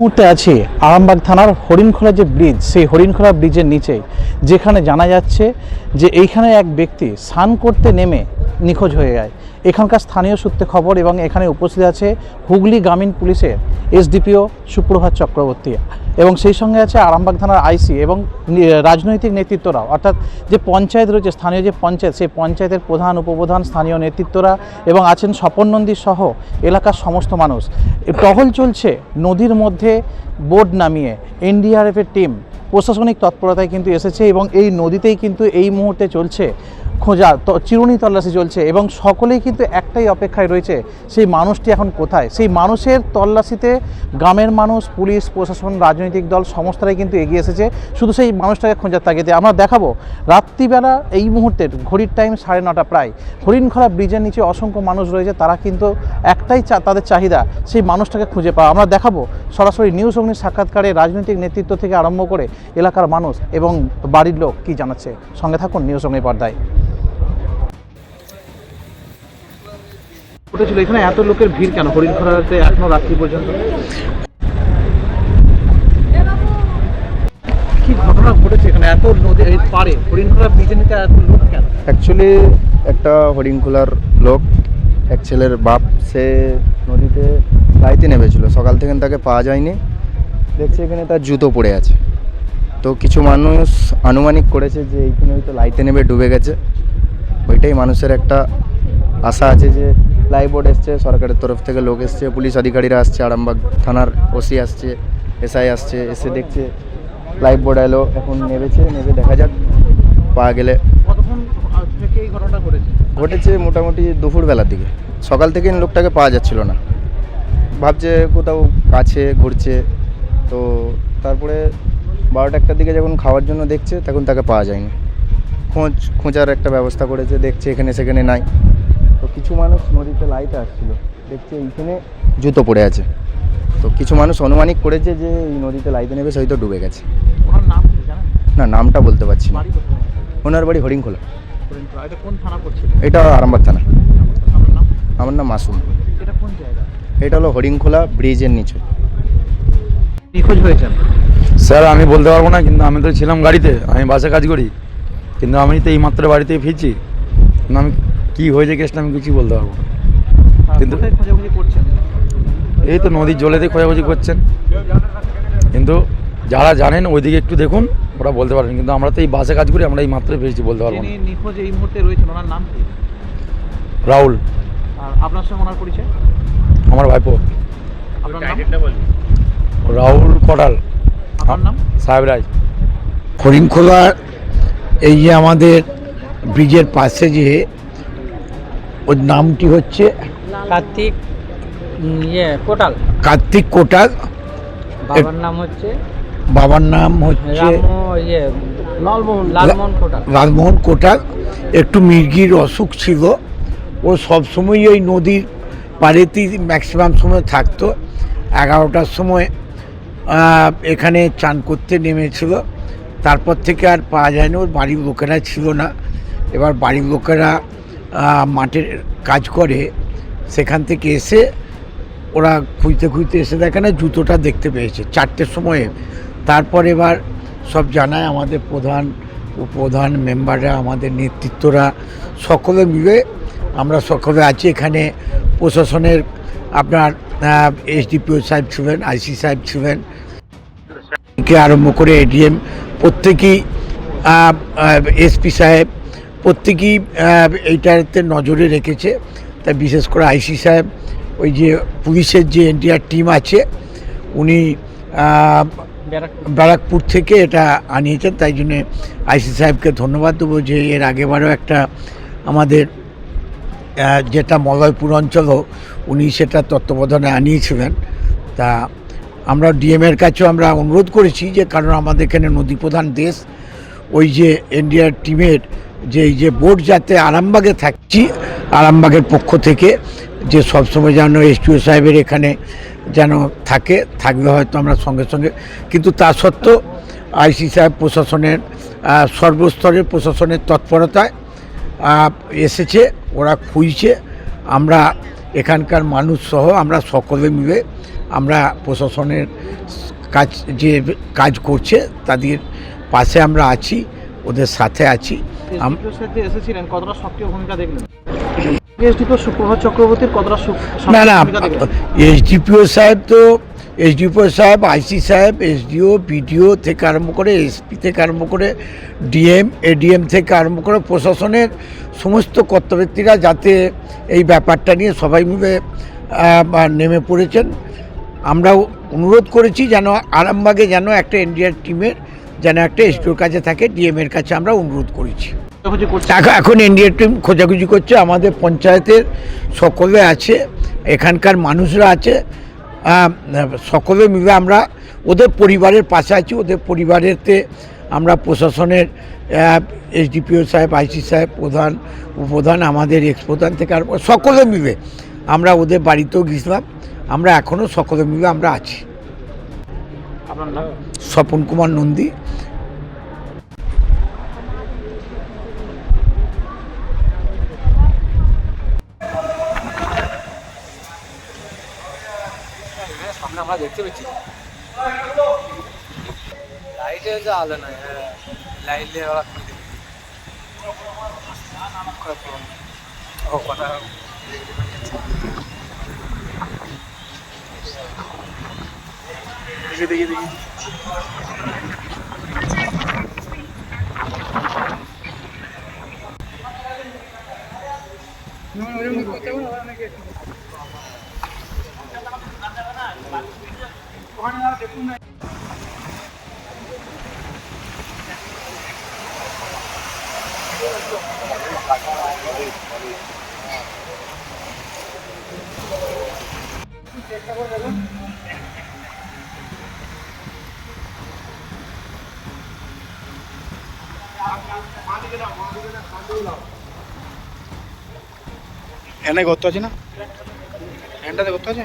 মুহূর্তে আছি আরামবাগ থানার হরিণখোলা যে ব্রিজ, সেই হরিণখোলা ব্রিজের নিচে, যেখানে জানা যাচ্ছে যে এইখানে এক ব্যক্তি স্নান করতে নেমে নিখোঁজ হয়ে যায়। এখানকার স্থানীয় সূত্রে খবর এবং এখানে উপস্থিত আছে হুগলি গ্রামীণ পুলিশের এসডিপিও সুপ্রভাত চক্রবর্তী এবং সেই সঙ্গে আছে আরামবাগ থানার আইসি এবং রাজনৈতিক নেতৃত্বরাও। অর্থাৎ যে পঞ্চায়েত রয়েছে, স্থানীয় যে পঞ্চায়েত, সেই পঞ্চায়েতের প্রধান, উপপ্রধান, স্থানীয় নেতৃত্বরা এবং আছেন স্বপন নন্দী সহ এলাকার সমস্ত মানুষ। টহল চলছে নদীর মধ্যে বোট নামিয়ে। এনডিআরএফের টিম প্রশাসনিক তৎপরতায় কিন্তু এসেছে এবং এই নদীতেই কিন্তু এই মুহূর্তে চলছে খোঁজা, ত- চিরুনি তল্লাশি চলছে এবং সকলেই কিন্তু একটাই অপেক্ষায় রয়েছে, সেই মানুষটি এখন কোথায়? সেই মানুষের তল্লাশিতে গ্রামের মানুষ, পুলিশ, প্রশাসন, রাজনৈতিক দল সমস্তরাই কিন্তু এগিয়ে এসেছে। শুধু সেই মানুষটাকে খোঁজার তাগিদে আমরা দেখাবো, রাত্রিবেলা এই মুহূর্তের ঘড়ির টাইম সাড়ে নটা প্রায়, হরিণখোলা ব্রিজের নিচে অসংখ্য মানুষ রয়েছে, তারা কিন্তু একটাই তাদের চাহিদা, সেই মানুষটাকে খুঁজে পাওয়া। আমরা দেখাবো সরাসরি নিউজ অগ্নির সাক্ষাৎকারে রাজনৈতিক নেতৃত্ব থেকে আরম্ভ করে এলাকার মানুষ এবং বাড়ির লোক কি জানাচ্ছে। সঙ্গে থাকুন নিউজ অগ্নি পর্দায়। উঠেছিল এখানে এত লোকের ভিড় কেন? হরিণখোলাতে এখনও রাত্রি পর্যন্ত? কি ঘটনা ঘটেছে এখানে? এত নদী পারে হরিণখোলা ব্রিজের নিচে এত লোক কেন? অ্যাকচুয়ালি একটা হরিণখোলার লোক, এক ছেলের বাপ, সে নদীতে লাইতে নেমেছিল। সকাল থেকে তাকে পাওয়া যায়নি। দেখছি এখানে তার জুতো পড়ে আছে। তো কিছু মানুষ আনুমানিক করেছে যে এইখানে হয়তো লাইতে নেমে ডুবে গেছে। ওইটাই মানুষের একটা আশা আছে যে লাইবোর্ড এসছে সরকারের তরফ থেকে লোক এসছে পুলিশ আধিকারীরা আসছে আরামবাগ থানার ওসি আসছে এসআই আসছে এসে দেখছে লাইফ বোর্ড এলো এখন নেমেছে নেমে দেখা যাক পাওয়া গেলে। ঘটেছে? মোটামুটি দুপুরবেলার দিকে। সকাল থেকে লোকটাকে পাওয়া যাচ্ছিল না। ভাবছে কোথাও কাছে ঘুরছে তো তারপরে বারোটা একটার দিকে যখন খাওয়ার জন্য দেখছে তখন তাকে পাওয়া যায়নি। খোঁজ খোঁজার একটা ব্যবস্থা করেছে দেখছে এখানে সেখানে নাই। কিছু মানুষ নদীতে লাইতে আসছিল। দেখছে এইখানে জুতো পড়ে আছে। তো কিছু মানুষ অনুমানিক করেছে যে এই নদীতে লাইতে নেবে সেই তো ডুবে গেছে। ওনার নাম কি জানেন? না নামটা বলতে পারছি না। ওনার বাড়ি হরিণখোলা। এটা কোন থানা পড়ছিল? আরামবাগ থানা। নাম? আমার নাম মাসুম। এটা কোন জায়গা? এটা হলো হরিণখোলা ব্রিজের নিচে। নিখোঁজ হয়েছেন? স্যার আমি বলতে পারব না কিন্তু আমি তো ছিলাম গাড়িতে। আমি বাসে কাজ করি। কিন্তু আমি তো এই মাত্র বাড়িতে ফিরছি। কিন্তু আমি কী হয়েছে কেসটা আমি কিছুই বলতে পারব কিন্তু- এই তো নদীর জলেতে খোঁজাখুঁজি করছেন। কিন্তু যারা জানেন ওইদিকে একটু দেখুন ওরা বলতে পারবেন। কিন্তু আমরা তো এই বাসে কাজ করি আমরা এই মাত্র ফিরছি বলতে পারব নিখোঁজ এই মুহূর্তে রয়েছেন ওনার নাম কি? রাহুল। আর আপনার সঙ্গে ওনার পরিচয়? আমার ভাইপো। আপনার নাম? রাহুল কটাল। আপনার নাম? সাহেব রাজ হরিণখোলা এই যে আমাদের ব্রিজের পাশে যে ওর নামটি হচ্ছে? কার্তিক ইয়ে কোটাল। কার্তিক কোটাল। বাবার নাম হচ্ছে? বাবার নাম হচ্ছে? ইয়ে লালমোহন। লালমোহন কোটাল। রাজমোহন কোটাল। একটু মির্গির অসুখ ছিল। ও সবসময় ওই নদীর পাড়েতেই ম্যাক্সিমাম সময় থাকতো। এগারোটার সময় এখানে চান করতে নেমেছিল। তারপর থেকে আর পাওয়া যায়নি। ওর বাড়ির লোকেরা ছিল না। এবার বাড়ির লোকেরা মাঠের কাজ করে, সেখান থেকে এসে ওরা খুঁজতে খুঁজতে এসে দেখে না, জুতোটা দেখতে পেয়েছে। চারটের সময়ে তারপর এবার সব জানায় আমাদের প্রধান প্রধান মেম্বাররা, আমাদের নেতৃত্বরা, সকলে মিলে আমরা সকলে আছি এখানে। প্রশাসনের আপনার এসডিপিও সাহেব ছিলেন, আইসি সাহেব ছিলেন। আরম্ভ করে এডিএম, প্রত্যেকেই এসপি সাহেব প্রত্যেকেই এইটাতে নজরে রেখেছে। তাই বিশেষ করে আইসি সাহেব ওই যে পুলিশের যে এনটিআর টিম আছে উনি ব্যারাকপুর। থেকে এটা আনিয়েছেন। তাই জন্য আইসি সাহেবকে ধন্যবাদ দেবো যে এর আগেবারও একটা আমাদের যেটা মলয়পুর অঞ্চলও উনি সেটা তত্ত্বাবধানে আনিয়েছিলেন। তা আমরা ডিএমের কাছেও আমরা অনুরোধ করেছি যে কারণ আমাদের এখানে নদী প্রধান দেশ ওই যে এনডিআর টিমের যে এই যে বোর্ড যাতে আরামবাগে থাকছি, আরামবাগের পক্ষ থেকে, যে সবসময় যেন এসটিও সাহেবের এখানে যেন থাকে, থাকলে হয়তো আমরা সঙ্গে সঙ্গে, কিন্তু তা সত্ত্বেও আইসি সাহেব প্রশাসনের সর্বস্তরের প্রশাসনের তৎপরতায় এসেছে, ওরা খুঁজছে, আমরা এখানকার মানুষ সহ আমরা সকলে মিলে আমরা প্রশাসনের কাজ, যে কাজ করছে, তাদের পাশে আমরা আছি, ওদের সাথে আছি। এসেছিলেন কতটা সক্রিয় ভূমিকা দেখলেন? না না এসডিপিও সাহেব তো এসডিপিও সাহেব আইসি সাহেব এসডিও থেকে আরম্ভ করে এসপি থেকে আরম্ভ করে ডিএম এডিএম থেকে আরম্ভ করে প্রশাসনের সমস্ত কর্তব্যক্তিরা যাতে এই ব্যাপারটা নিয়ে সবাই মিলে নেমে পড়েছেন। আমরাও অনুরোধ করেছি যেন আরামবাগে যেন একটা ইন্ডিয়ার টিমের যেন একটা এসডিওর কাছে থাকে ডিএম এর কাছে আমরা অনুরোধ করেছি। এখন এখন এনডিএ টিম খোঁজাখুঁজি করছে আমাদের পঞ্চায়েতের সকলে আছে এখানকার মানুষরা আছে সকলে মিলে আমরা ওদের পরিবারের পাশে আছি ওদের পরিবারেতে আমরা প্রশাসনের এসডিপিও সাহেব আইসি সাহেব প্রধান উপপ্রধান আমাদের এক্স প্রধান থেকে আর সকলে মিলে আমরা ওদের বাড়িতেও গেছিলাম আমরা এখনও সকলে মিলে আমরা আছি। আপনার নাম? স্বপন কুমার নন্দী। সামনে আমরা দেখতে পাচ্ছি। লাইটে যে আলো নাই লাইট দিয়ে ওরা ও কথা দেখি দেখি দেখি। চেষ্টা করবেন এনে করতে আছে না? এনটাতে করতে আছে?